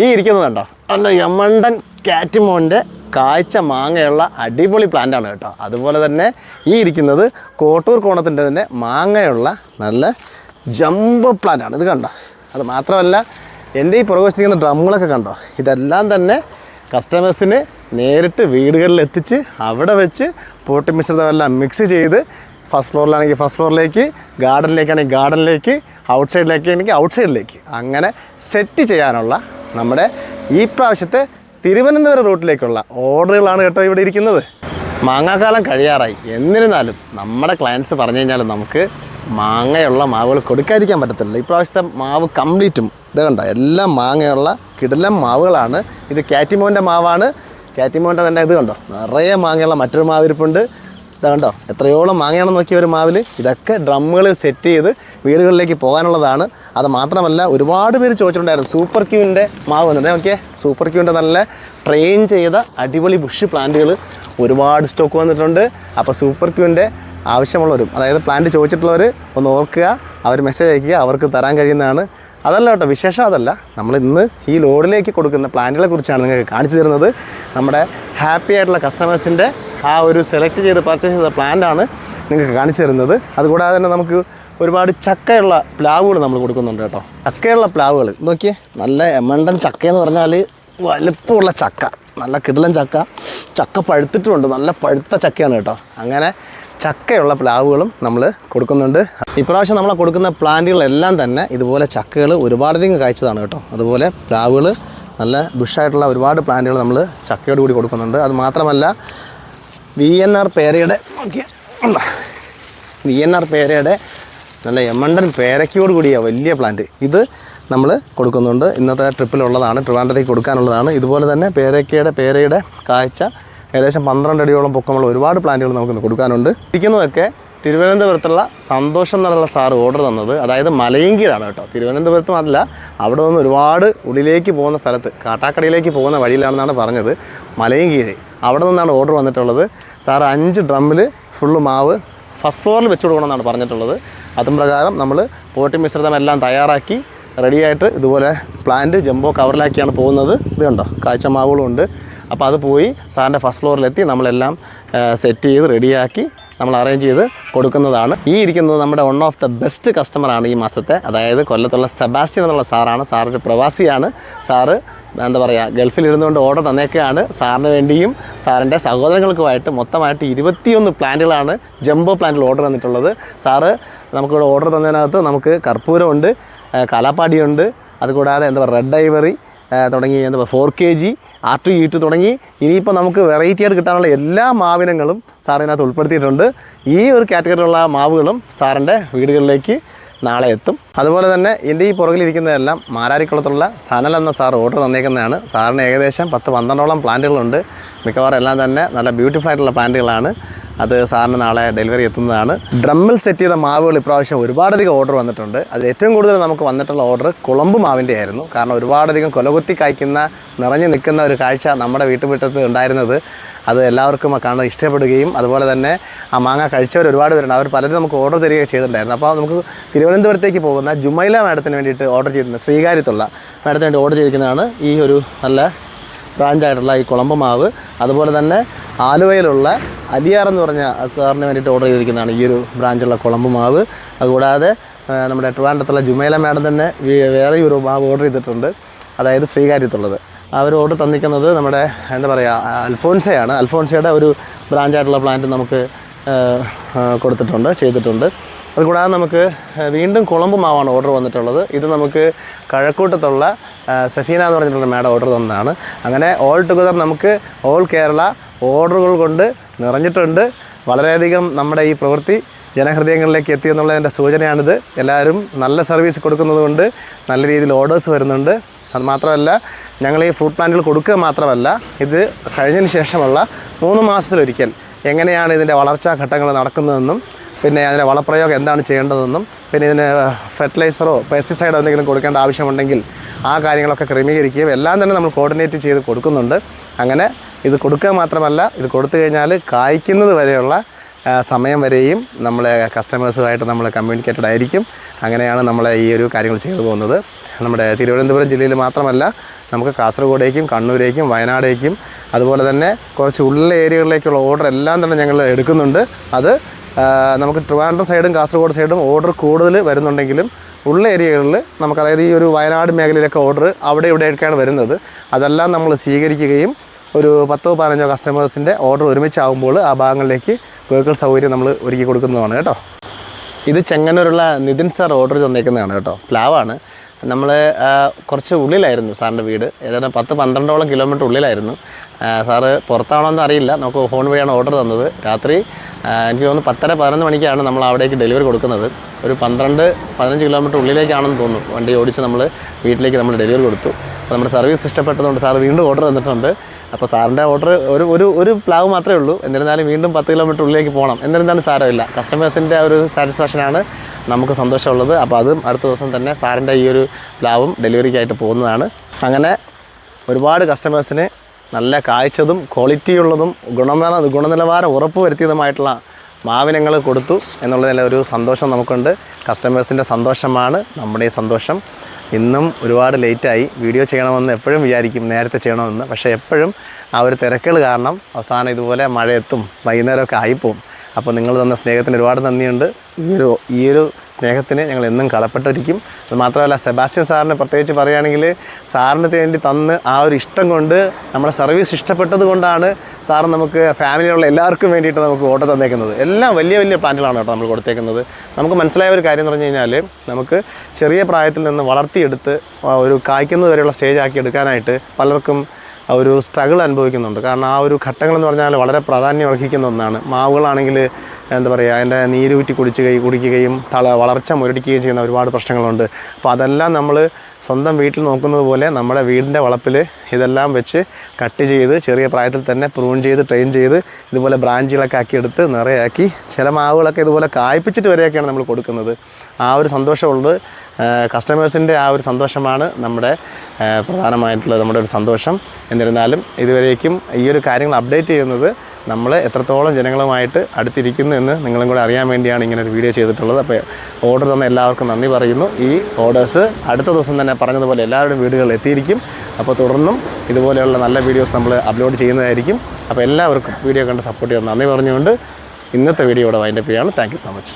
ഈ ഇരിക്കുന്നത് കണ്ടോ? അല്ല യമണ്ടൻ കാറ്റിമോന്റെ കാഴ്ച മാങ്ങയുള്ള അടിപൊളി പ്ലാന്റ് ആണ് കേട്ടോ. അതുപോലെ തന്നെ ഈ ഇരിക്കുന്നത് കോട്ടൂർ കോണത്തിന്റെ തന്നെ മാങ്ങയുള്ള നല്ല ജമ്പ് പ്ലാന്റ് ആണ്. ഇത് കണ്ടോ? അത് മാത്രമല്ല എന്റെ ഈ പുറകെ വെച്ചിരിക്കുന്ന ഡ്രമ്മുകളൊക്കെ കണ്ടോ? ഇതെല്ലാം തന്നെ കസ്റ്റമേഴ്സിന് നേരിട്ട് വീടുകളിൽ എത്തിച്ച് അവിടെ വെച്ച് പോട്ടി മിശ്രിതമെല്ലാം മിക്സ് ചെയ്ത് ഫസ്റ്റ് ഫ്ലോറിലാണെങ്കിൽ ഫസ്റ്റ് ഫ്ലോറിലേക്ക് ഗാർഡനിലേക്കാണെങ്കിൽ ഗാർഡനിലേക്ക് ഔട്ട് സൈഡിലേക്ക് ആണെങ്കിൽ ഔട്ട് സൈഡിലേക്ക് അങ്ങനെ സെറ്റ് ചെയ്യാനുള്ള നമ്മുടെ ഈ പ്രാവശ്യത്തെ തിരുവനന്തപുരം റൂട്ടിലേക്കുള്ള ഓർഡറുകളാണ് കേട്ടോ ഇവിടെ ഇരിക്കുന്നത്. മാങ്ങാക്കാലം കഴിയാറായി. എന്നിരുന്നാലും നമ്മുടെ ക്ലയൻസ് പറഞ്ഞു കഴിഞ്ഞാൽ നമുക്ക് മാങ്ങയുള്ള മാവുകൾ കൊടുക്കാതിരിക്കാൻ പറ്റത്തില്ല. ഇപ്രാവശ്യത്തെ മാവ് കംപ്ലീറ്റും ഇത് കണ്ടോ? എല്ലാം മാങ്ങയുള്ള കിടലം മാവുകളാണ്. ഇത് കാറ്റിമോന്റെ മാവാണ്. കാറ്റിമോന്റെ തന്നെ ഇത് കണ്ടോ? നിറയെ മാങ്ങയുള്ള മറ്റൊരു മാവിരിപ്പുണ്ട്. ഇത് കണ്ടോ? എത്രയോളം മാങ്ങയാണെന്ന് നോക്കിയ ഒരു മാവിൽ ഇതൊക്കെ ഡ്രമ്മുകൾ സെറ്റ് ചെയ്ത് വീടുകളിലേക്ക് പോകാനുള്ളതാണ്. അത് മാത്രമല്ല ഒരുപാട് പേര് ചോദിച്ചിട്ടുണ്ടായിരുന്നു സൂപ്പർ ക്യൂവിന്റെ മാവ് വന്നത് നോക്കിയേ സൂപ്പർ ക്യൂവിന്റെ നല്ല ട്രെയിൻ ചെയ്ത അടിപൊളി ബുഷ് പ്ലാന്റുകൾ ഒരുപാട് സ്റ്റോക്ക് വന്നിട്ടുണ്ട്. അപ്പോൾ സൂപ്പർ ക്യൂവിന്റെ ആവശ്യമുള്ളവരും അതായത് പ്ലാന്റ് ചോദിച്ചിട്ടുള്ളവർ ഒന്ന് ഓർക്കുക അവർ മെസ്സേജ് അയക്കുക അവർക്ക് തരാൻ കഴിയുന്നതാണ്. അതല്ല കേട്ടോ വിശേഷം അതല്ല. നമ്മൾ ഇന്ന് ഈ ലോഡിലേക്ക് കൊടുക്കുന്ന പ്ലാന്റുകളെ കുറിച്ചാണ് നിങ്ങൾക്ക് കാണിച്ചു തരുന്നത്. നമ്മുടെ ഹാപ്പി ആയിട്ടുള്ള കസ്റ്റമേഴ്സിന്റെ ആ ഒരു സെലക്ട് ചെയ്ത് പർച്ചേസ് ചെയ്ത പ്ലാന്റാണ് നിങ്ങൾക്ക് കാണിച്ചു തരുന്നത്. അതുകൂടാതെ തന്നെ നമുക്ക് ഒരുപാട് ചക്കയുള്ള പ്ലാവുകൾ നമ്മൾ കൊടുക്കുന്നുണ്ട് കേട്ടോ. ചക്കയുള്ള പ്ലാവുകൾ. നോക്കിയേ നല്ല എമണ്ടൻ ചക്ക എന്ന് പറഞ്ഞാൽ വലുപ്പമുള്ള ചക്ക നല്ല കിടിലൻ ചക്ക. ചക്ക പഴുത്തിട്ടുമുണ്ട് നല്ല പഴുത്ത ചക്കയാണ് കേട്ടോ. അങ്ങനെ ചക്കയുള്ള പ്ലാവുകളും നമ്മൾ കൊടുക്കുന്നുണ്ട്. ഇപ്രാവശ്യം നമ്മൾ കൊടുക്കുന്ന പ്ലാന്റുകളെല്ലാം തന്നെ ഇതുപോലെ ചക്കകൾ ഒരുപാടധികം കായ്ച്ചതാണ് കേട്ടോ. അതുപോലെ പ്ലാവുകൾ നല്ല ബുഷായിട്ടുള്ള ഒരുപാട് പ്ലാന്റുകൾ നമ്മൾ ചക്കയോട് കൂടി കൊടുക്കുന്നുണ്ട്. അത് മാത്രമല്ല വി എൻ ആർ പേരയുടെ വി എൻ ആർ പേരയുടെ നല്ല എമണ്ടൻ പേരയ്ക്കോട് കൂടിയ വലിയ പ്ലാന്റ് ഇത് നമ്മൾ കൊടുക്കുന്നുണ്ട്. ഇന്നത്തെ ട്രിപ്പിലുള്ളതാണ് ട്രിവാൻഡ്രത്തേക്ക് കൊടുക്കാനുള്ളതാണ്. ഇതുപോലെ തന്നെ പേരയ്ക്കയുടെ പേരയുടെ കാഴ്ച ഏകദേശം പന്ത്രണ്ട് അടിയോളം പൊക്കമുള്ള ഒരുപാട് പ്ലാന്റുകൾ നമുക്ക് കൊടുക്കാനുണ്ട്. ഇരിക്കുന്നതൊക്കെ തിരുവനന്തപുരത്തുള്ള സന്തോഷം എന്നുള്ള സാറ് ഓർഡർ തന്നത്. അതായത് മലയങ്കീഴാണ് കേട്ടോ. തിരുവനന്തപുരത്ത് മാത്രമല്ല അവിടെ നിന്ന് ഒരുപാട് ഉള്ളിലേക്ക് പോകുന്ന സ്ഥലത്ത് കാട്ടാക്കടയിലേക്ക് പോകുന്ന വഴിയിലാണെന്നാണ് പറഞ്ഞത്. മലയങ്കീഴ്. അവിടെ നിന്നാണ് ഓർഡർ വന്നിട്ടുള്ളത്. സാർ അഞ്ച് ഡ്രമ്മിൽ ഫുള്ള് മാവ് ഫസ്റ്റ് ഫ്ലോറിൽ വെച്ച് കൊടുക്കണമെന്നാണ് പറഞ്ഞിട്ടുള്ളത്. അതും പ്രകാരം നമ്മൾ പോട്ടി മിശ്രിതം എല്ലാം തയ്യാറാക്കി റെഡിയായിട്ട് ഇതുപോലെ പ്ലാന്റ് ജംബോ കവറിലാക്കിയാണ് പോകുന്നത്. ഇത് കണ്ടോ? കാഴ്ച മാവുകളും ഉണ്ട്. അപ്പോൾ അത് പോയി സാറിന്റെ ഫസ്റ്റ് ഫ്ലോറിലെത്തി നമ്മളെല്ലാം സെറ്റ് ചെയ്ത് റെഡിയാക്കി നമ്മൾ അറേഞ്ച് ചെയ്ത് കൊടുക്കുന്നതാണ്. ഈ ഇരിക്കുന്നത് നമ്മുടെ വൺ ഓഫ് ദ ബെസ്റ്റ് കസ്റ്റമറാണ് ഈ മാസത്തെ. അതായത് കൊല്ലത്തുള്ള സെബാസ്റ്റ്യൻ എന്നുള്ള സാറാണ്. സാറൊരു പ്രവാസിയാണ്. സാറ് എന്താ പറയുക ഗൾഫിൽ ഇരുന്നുകൊണ്ട് ഓർഡർ തന്നേക്കാണ്. സാറിന് വേണ്ടിയും സാറിന്റെ സഹോദരങ്ങൾക്കുമായിട്ട് മൊത്തമായിട്ട് ഇരുപത്തിയൊന്ന് പ്ലാന്റുകളാണ് ജംബോ പ്ലാന്റിൽ ഓർഡർ തന്നിട്ടുള്ളത്. സാറ് നമുക്കിവിടെ ഓർഡർ തന്നതിനകത്ത് നമുക്ക് കർപ്പൂരമുണ്ട് കാലാപ്പാടിയുണ്ട് അതുകൂടാതെ എന്താ പറയുക റെഡ് ഐവറി തുടങ്ങി എന്താ പറയുക four K G R two E two തുടങ്ങി ഇനിയിപ്പോൾ നമുക്ക് വെറൈറ്റി ആയിട്ട് കിട്ടാനുള്ള എല്ലാ മാവിനങ്ങളും സാറിനകത്ത് ഉൾപ്പെടുത്തിയിട്ടുണ്ട്. ഈ ഒരു കാറ്റഗറിയിലുള്ള മാവുകളും സാറിന്റെ വീടുകളിലേക്ക് നാളെ എത്തും. അതുപോലെ തന്നെ എന്റെ ഈ പുറകിലിരിക്കുന്നതെല്ലാം മാരാരിക്കുളത്തുള്ള സനൽ എന്ന സാർ ഓർഡർ തന്നേക്കുന്നതാണ്. സാറിന് ഏകദേശം പത്ത് പന്ത്രണ്ടോളം പ്ലാന്റുകളുണ്ട്. മിക്കവാറും എല്ലാം തന്നെ നല്ല ബ്യൂട്ടിഫുൾ ആയിട്ടുള്ള പ്ലാന്റുകളാണ്. അത് സാറിന് നാളെ ഡെലിവറി എത്തുന്നതാണ്. ഡ്രമ്മിൽ സെറ്റ് ചെയ്ത മാവുകൾ ഇപ്രാവശ്യം ഒരുപാടധികം ഓർഡർ വന്നിട്ടുണ്ട്. അത് ഏറ്റവും കൂടുതൽ നമുക്ക് വന്നിട്ടുള്ള ഓർഡർ കുളമ്പ് മാവിന്റെ ആയിരുന്നു. കാരണം ഒരുപാടധികം കൊലകുത്തി കായ്ക്കുന്ന നിറഞ്ഞു നിൽക്കുന്ന ഒരു കാഴ്ച നമ്മുടെ വീട്ടുമുറ്റത്ത് ഉണ്ടായിരുന്നത്. അത് എല്ലാവർക്കും കാണാൻ ഇഷ്ടപ്പെടുകയും അതുപോലെ തന്നെ ആ മാങ്ങ കഴിച്ചവർ ഒരുപാട് പേരുണ്ട്. അവർ പലരും നമുക്ക് ഓർഡർ തരികയും ചെയ്തിട്ടുണ്ടായിരുന്നു. അപ്പോൾ നമുക്ക് തിരുവനന്തപുരത്തേക്ക് പോകുന്ന ജുമൈല മാഡത്തിന് വേണ്ടിയിട്ട് ഓർഡർ ചെയ്തിരുന്ന ശ്രീകാര്യത്തുള്ള മാഡത്തിന് വേണ്ടി ഓർഡർ ചെയ്തിരിക്കുന്നതാണ് ഈ ഒരു നല്ല ബ്രാഞ്ചായിട്ടുള്ള ഈ കുളമ്പ് മാവ്. അതുപോലെ തന്നെ ആലുവയിലുള്ള അലിയാർ എന്ന് പറഞ്ഞ സാറിന് വേണ്ടിയിട്ട് ഓർഡർ ചെയ്തിരിക്കുന്നതാണ് ഈ ഒരു ബ്രാഞ്ചുള്ള കുളമ്പ് മാവ്. അതുകൂടാതെ നമ്മുടെ ട്രിവാൻഡ്രത്തുള്ള ജുമൈല മാഡം തന്നെ വേറെ ഒരു മാവ് ഓർഡർ ചെയ്തിട്ടുണ്ട്. അതായത് ശ്രീകാര്യത്തുള്ളത്. അവർ ഓർഡർ തന്നിക്കുന്നത് നമ്മുടെ എന്താ പറയുക അൽഫോൻസയാണ് അൽഫോൻസയുടെ ഒരു ബ്രാഞ്ചായിട്ടുള്ള പ്ലാന്റ് നമുക്ക് കൊടുത്തിട്ടുണ്ട് ചെയ്തിട്ടുണ്ട്. അതുകൂടാതെ നമുക്ക് വീണ്ടും കുളമ്പ് മാവാണ് ഓർഡർ വന്നിട്ടുള്ളത്. ഇത് നമുക്ക് കഴക്കൂട്ടത്തുള്ള സഫീന എന്ന് പറഞ്ഞിട്ടുള്ള മാഡം ഓർഡർ തന്നതാണ്. അങ്ങനെ ഓൾ ടുഗദർ നമുക്ക് ഓൾ കേരള ഓർഡറുകൾ കൊണ്ട് നിറഞ്ഞിട്ടുണ്ട്. വളരെയധികം നമ്മുടെ ഈ പ്രവൃത്തി ജനഹൃദയങ്ങളിലേക്ക് എത്തി എന്നുള്ളതിന്റെ സൂചനയാണിത്. എല്ലാവരും നല്ല സർവീസ് കൊടുക്കുന്നതുകൊണ്ട് നല്ല രീതിയിൽ ഓർഡേഴ്സ് വരുന്നുണ്ട്. അത് മാത്രമല്ല ഞങ്ങൾ ഈ ഫ്രൂട്ട് പ്ലാന്റുകൾ കൊടുക്കുക മാത്രമല്ല ഇത് കഴിഞ്ഞതിന് ശേഷമുള്ള മൂന്ന് മാസത്തിലൊരിക്കൽ എങ്ങനെയാണ് ഇതിന്റെ വളർച്ചാ ഘട്ടങ്ങൾ നടക്കുന്നതെന്നും പിന്നെ അതിന്റെ വളപ്രയോഗം എന്താണ് ചെയ്യേണ്ടതെന്നും പിന്നെ ഇതിന് ഫെർട്ടിലൈസറോ പെസ്റ്റിസൈഡോ എന്തെങ്കിലും കൊടുക്കേണ്ട ആവശ്യമുണ്ടെങ്കിൽ ആ കാര്യങ്ങളൊക്കെ ക്രമീകരിക്കുകയും എല്ലാം തന്നെ നമ്മൾ കോർഡിനേറ്റ് ചെയ്ത് കൊടുക്കുന്നുണ്ട്. അങ്ങനെ ഇത് കൊടുക്കുക മാത്രമല്ല ഇത് കൊടുത്തു കഴിഞ്ഞാൽ കായ്ക്കുന്നത് വരെയുള്ള സമയം വരെയും നമ്മളെ കസ്റ്റമേഴ്സുമായിട്ട് നമ്മൾ കമ്മ്യൂണിക്കേറ്റഡ് ആയിരിക്കും. അങ്ങനെയാണ് നമ്മളെ ഈ ഒരു കാര്യങ്ങൾ ചെയ്തു പോകുന്നത്. നമ്മുടെ തിരുവനന്തപുരം ജില്ലയിൽ മാത്രമല്ല നമുക്ക് കാസർഗോഡേക്കും കണ്ണൂരേക്കും വയനാടേക്കും അതുപോലെ തന്നെ കുറച്ച് ഉള്ള ഏരിയകളിലേക്കുള്ള ഓർഡർ എല്ലാം തന്നെ ഞങ്ങൾ എടുക്കുന്നുണ്ട്. അത് നമുക്ക് ട്രിവാൻഡ്രം സൈഡും കാസർഗോഡ് സൈഡും ഓർഡർ കൂടുതൽ വരുന്നുണ്ടെങ്കിലും ഉള്ള ഏരിയകളിൽ നമുക്ക് അതായത് ഈ ഒരു വയനാട് മേഖലയിലൊക്കെ ഓർഡർ അവിടെ ഇവിടെയൊക്കെയാണ് വരുന്നത്. അതെല്ലാം നമ്മൾ സ്വീകരിക്കുകയും ഒരു പത്തോ പതിനഞ്ചോ കസ്റ്റമേഴ്സിന്റെ ഓർഡർ ഒരുമിച്ചാവുമ്പോൾ ആ ഭാഗങ്ങളിലേക്ക് വെഹിക്കിൾ സൗകര്യം നമ്മൾ ഒരുക്കി കൊടുക്കുന്നതാണ് കേട്ടോ. ഇത് ചെങ്ങന്നൂരുള്ള നിതിൻ സാർ ഓർഡർ തന്നേക്കുന്നതാണ് കേട്ടോ. പ്ലാവാണ്. നമ്മൾ കുറച്ച് ഉള്ളിലായിരുന്നു സാറിന്റെ വീട്. ഏതാണ്ട് പത്ത് പന്ത്രണ്ടോളം കിലോമീറ്റർ ഉള്ളിലായിരുന്നു. സാറ് പുറത്താണോ അറിയില്ല. നമുക്ക് ഫോൺ വഴിയാണ് ഓർഡർ തന്നത്. രാത്രി എനിക്ക് തോന്നുന്നു പത്തര പതിനൊന്ന് മണിക്കാണ് നമ്മൾ അവിടേക്ക് ഡെലിവറി കൊടുക്കുന്നത്. ഒരു പന്ത്രണ്ട് പതിനഞ്ച് കിലോമീറ്റർ ഉള്ളിലേക്കാണെന്ന് തോന്നുന്നു. വണ്ടി ഓടിച്ച് നമ്മൾ വീട്ടിലേക്ക് നമ്മൾ ഡെലിവറി കൊടുത്തു. അപ്പോൾ നമ്മുടെ സർവീസ് ഇഷ്ടപ്പെട്ടതുകൊണ്ട് സാർ വീണ്ടും ഓർഡർ തന്നിട്ടുണ്ട്. അപ്പോൾ സാറിന്റെ ഓർഡർ ഒരു ഒരു ഒരു പ്ലാവ് മാത്രമേ ഉള്ളൂ. എന്നിരുന്നാലും വീണ്ടും പത്ത് കിലോമീറ്റർ ഉള്ളിലേക്ക് പോകണം. എന്നിരുന്നാലും സാരമില്ല. കസ്റ്റമേഴ്സിന്റെ ഒരു സാറ്റിസ്ഫാക്ഷനാണ് നമുക്ക് സന്തോഷമുള്ളത്. അപ്പോൾ അതും അടുത്ത ദിവസം തന്നെ സാറിന്റെ ഈ ഒരു പ്ലാവും ഡെലിവറിക്കായിട്ട് പോകുന്നതാണ്. അങ്ങനെ ഒരുപാട് കസ്റ്റമേഴ്സിന് നല്ല കാഴ്ചതും ക്വാളിറ്റിയുള്ളതും ഗുണമേള ഗുണനിലവാരം ഉറപ്പ് വരുത്തിയതുമായിട്ടുള്ള മാവിനങ്ങൾ കൊടുത്തു എന്നുള്ളതിൽ ഒരു സന്തോഷം നമുക്കുണ്ട്. കസ്റ്റമേഴ്സിന്റെ സന്തോഷമാണ് നമ്മുടെ ഈ സന്തോഷം. ഇന്നും ഒരുപാട് ലേറ്റായി വീഡിയോ ചെയ്യണമെന്ന് എപ്പോഴും വിചാരിക്കും നേരത്തെ ചെയ്യണമെന്ന്. പക്ഷേ എപ്പോഴും ആ ഒരു തിരക്കുകൾ കാരണം അവസാനം ഇതുപോലെ മഴയെത്തും വൈകുന്നേരമൊക്കെ ആയിപ്പോവും. അപ്പോൾ നിങ്ങൾ തന്ന സ്നേഹത്തിന് ഒരുപാട് നന്ദിയുണ്ട്. ഈ ഒരു സ്നേഹത്തിന് ഞങ്ങൾ എന്നും കടപ്പെട്ടിരിക്കും. അത് മാത്രമല്ല സെബാസ്റ്റ്യൻ സാറിനെ പ്രത്യേകിച്ച് പറയുകയാണെങ്കിൽ സാറിന് വേണ്ടി തന്ന് ആ ഒരു ഇഷ്ടം കൊണ്ട് നമ്മുടെ സർവീസ് ഇഷ്ടപ്പെട്ടത് കൊണ്ടാണ് സാർ നമുക്ക് ഫാമിലിയിലുള്ള എല്ലാവർക്കും വേണ്ടിയിട്ട് നമുക്ക് ഓട്ടം തന്നേക്കുന്നത്. എല്ലാം വലിയ വലിയ പ്ലാന്റുകളാണ് കേട്ടോ നമ്മൾ കൊടുത്തേക്കുന്നത്. നമുക്ക് മനസ്സിലായ ഒരു കാര്യം എന്ന് പറഞ്ഞു കഴിഞ്ഞാൽ നമുക്ക് ചെറിയ പ്രായത്തിൽ നിന്ന് വളർത്തിയെടുത്ത് ഒരു കായ്ക്കുന്നത് വരെയുള്ള സ്റ്റേജ് ആക്കി എടുക്കാനായിട്ട് പലർക്കും ഒരു സ്ട്രഗിൾ അനുഭവിക്കുന്നുണ്ട്. കാരണം ആ ഒരു ഘട്ടങ്ങളെന്ന് പറഞ്ഞാൽ വളരെ പ്രാധാന്യം അർഹിക്കുന്ന ഒന്നാണ്. മാവുകളാണെങ്കിൽ എന്താ പറയുക അതിന്റെ നീരൂറ്റി കുടിച്ചുകയും കുടിക്കുകയും തള വളർച്ച മുരടിക്കുകയും ചെയ്യുന്ന ഒരുപാട് പ്രശ്നങ്ങളുണ്ട്. അപ്പോൾ അതെല്ലാം നമ്മൾ സ്വന്തം വീട്ടിൽ നോക്കുന്നത് പോലെ നമ്മുടെ വീടിന്റെ വളപ്പിൽ ഇതെല്ലാം വെച്ച് കട്ട് ചെയ്ത് ചെറിയ പ്രായത്തിൽ തന്നെ പ്രൂൺ ചെയ്ത് ട്രെയിൻ ചെയ്ത് ഇതുപോലെ ബ്രാഞ്ചുകളൊക്കെ ആക്കി എടുത്ത് നിറയാക്കി ചില മാവുകളൊക്കെ ഇതുപോലെ കായ്പിച്ചിട്ട് വരെയൊക്കെയാണ് നമ്മൾ കൊടുക്കുന്നത്. ആ ഒരു സന്തോഷമുള്ളത് കസ്റ്റമേഴ്സിന്റെ ആ ഒരു സന്തോഷമാണ് നമ്മുടെ പ്രധാനമായിട്ടുള്ള നമ്മുടെ ഒരു സന്തോഷം. എന്നിരുന്നാലും ഇതുവരേക്കും ഈ ഒരു കാര്യങ്ങൾ അപ്ഡേറ്റ് ചെയ്യുന്നത് നമ്മൾ എത്രത്തോളം ജനങ്ങളുമായിട്ട് അടുത്തിരിക്കുന്നു എന്ന് നിങ്ങളും കൂടെ അറിയാൻ വേണ്ടിയാണ് ഇങ്ങനെ ഒരു വീഡിയോ ചെയ്തിട്ടുള്ളത്. അപ്പോൾ ഓർഡർ തന്ന എല്ലാവർക്കും നന്ദി പറയുന്നു. ഈ ഓർഡേഴ്സ് അടുത്ത ദിവസം തന്നെ പറഞ്ഞതുപോലെ എല്ലാവരുടെയും വീടുകളിൽ എത്തിയിരിക്കും. അപ്പോൾ തുടർന്നും ഇതുപോലെയുള്ള നല്ല വീഡിയോസ് നമ്മൾ അപ്ലോഡ് ചെയ്യുന്നതായിരിക്കും. അപ്പോൾ എല്ലാവർക്കും വീഡിയോ കണ്ട് സപ്പോർട്ട് ചെയ്യാൻ നന്ദി പറഞ്ഞുകൊണ്ട് ഇന്നത്തെ വീഡിയോ ഇവിടെ വൈൻഡപ്പ് ചെയ്യാണ് താങ്ക് സോ മച്ച്